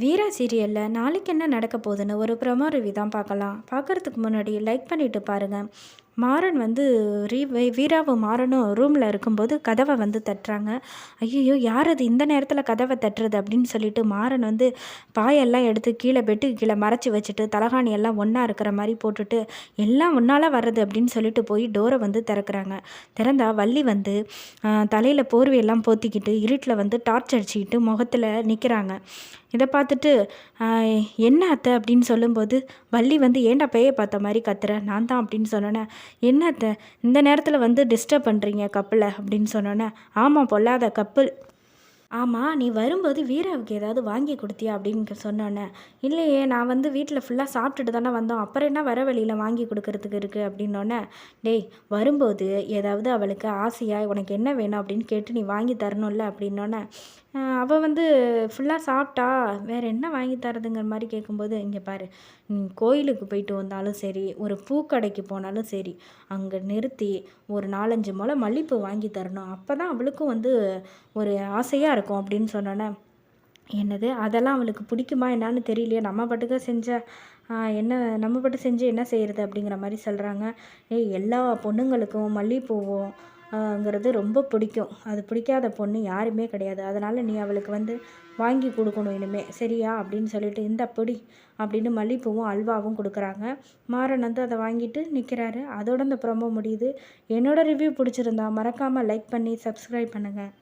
வீரா சீரியலில் நாளைக்கு என்ன நடக்க போகுதுன்னு ஒரு ப்ரொமோ ரிவ்யூ தான் பார்க்கலாம். பார்க்குறதுக்கு முன்னாடி லைக் பண்ணிவிட்டு பாருங்கள் மாறன் வந்து ரீ வீராவும் மாறனும் ரூமில் இருக்கும்போது கதவை வந்து தட்டுறாங்க. ஐயோ யார் அது இந்த நேரத்தில் கதவை தட்டுறது அப்படின்னு சொல்லிட்டு மாறன் வந்து பாயெல்லாம் எடுத்து கீழே பெட்டு கீழே மறைச்சி வச்சுட்டு தலகாணி எல்லாம் ஒன்றா இருக்கிற மாதிரி போட்டுட்டு எல்லாம் ஒன்றால் வர்றது அப்படின்னு சொல்லிட்டு போய் டோரை வந்து திறக்கிறாங்க. திறந்தா வள்ளி வந்து தலையில் போர்வையெல்லாம் போத்திக்கிட்டு இருட்டில் வந்து டார்ச் அடிச்சுக்கிட்டு முகத்தில் நிற்கிறாங்க இதை பார்த்துட்டு என்ன அத்தை? அப்படின்னு சொல்லும்போது வள்ளி வந்து ஏண்டா பேயை பார்த்த மாதிரி கத்துற? நான் தான் அப்படின்னு சொன்னோன்னே என்னத்த இந்த நேரத்தில் வந்து டிஸ்டர்ப் பண்ணுறீங்க கப்பில் அப்படின்னு சொன்னோன்னே ஆமாம் பொல்லாத கப்பில் ஆமாம் நீ வரும்போது வீராவுக்கு ஏதாவது வாங்கி கொடுத்தியா அப்படின்னு சொன்னோன்னே இல்லையே நான் வந்து வீட்டில் ஃபுல்லாக சாப்பிட்டுட்டு தானே வந்தோம் அப்புறம் என்ன வர வழியில் வாங்கி கொடுக்கறதுக்கு இருக்குது அப்படின்னோடனே டேய் வரும்போது ஏதாவது அவளுக்கு ஆசையாக உனக்கு என்ன வேணும் அப்படின்னு கேட்டு நீ வாங்கி தரணும்ல அப்படின்னோடனே அவள் வந்து ஃபுல்லாக சாப்பிட்டா வேறு என்ன வாங்கி தரதுங்கிற மாதிரி கேட்கும்போது இங்கே பாரு கோயிலுக்கு போயிட்டு வந்தாலும் சரி ஒரு பூக்கடைக்கு போனாலும் சரி அங்கே நிறுத்தி ஒரு நாலஞ்சு முளை மல்லிப்பூ வாங்கி தரணும் அப்போ தான் அவளுக்கும் வந்து ஒரு ஆசையாக இருக்கும் அப்படின்னு சொன்னோன்னே என்னது அதெல்லாம் அவளுக்கு பிடிக்குமா என்னான்னு தெரியலையே நம்ம பாட்டுக்க செஞ்ச என்ன நம்ம பாட்டு செஞ்சு என்ன செய்கிறது அப்படிங்கிற மாதிரி சொல்கிறாங்க ஏய் எல்லா பொண்ணுங்களுக்கும் மல்லிகைப்பூவும் ங்கிறது ரொம்ப பிடிக்கும். அது பிடிக்காத பொண்ணு யாருமே கிடையாது. அதனால் நீ அவளுக்கு வந்து வாங்கி கொடுக்கணும் இனிமே சரியா? அப்படின்னு சொல்லிட்டு இந்த பொடி அப்படின்னு மல்லிப்பூவும் அல்வாவும் கொடுக்குறாங்க. மாறன் வந்து அதை வாங்கிட்டு நிற்கிறாரு அதோட இந்த ப்ரொமோ முடியுது. என்னோடய ரிவ்யூ பிடிச்சிருந்தா மறக்காமல் லைக் பண்ணி சப்ஸ்கிரைப் பண்ணுங்கள்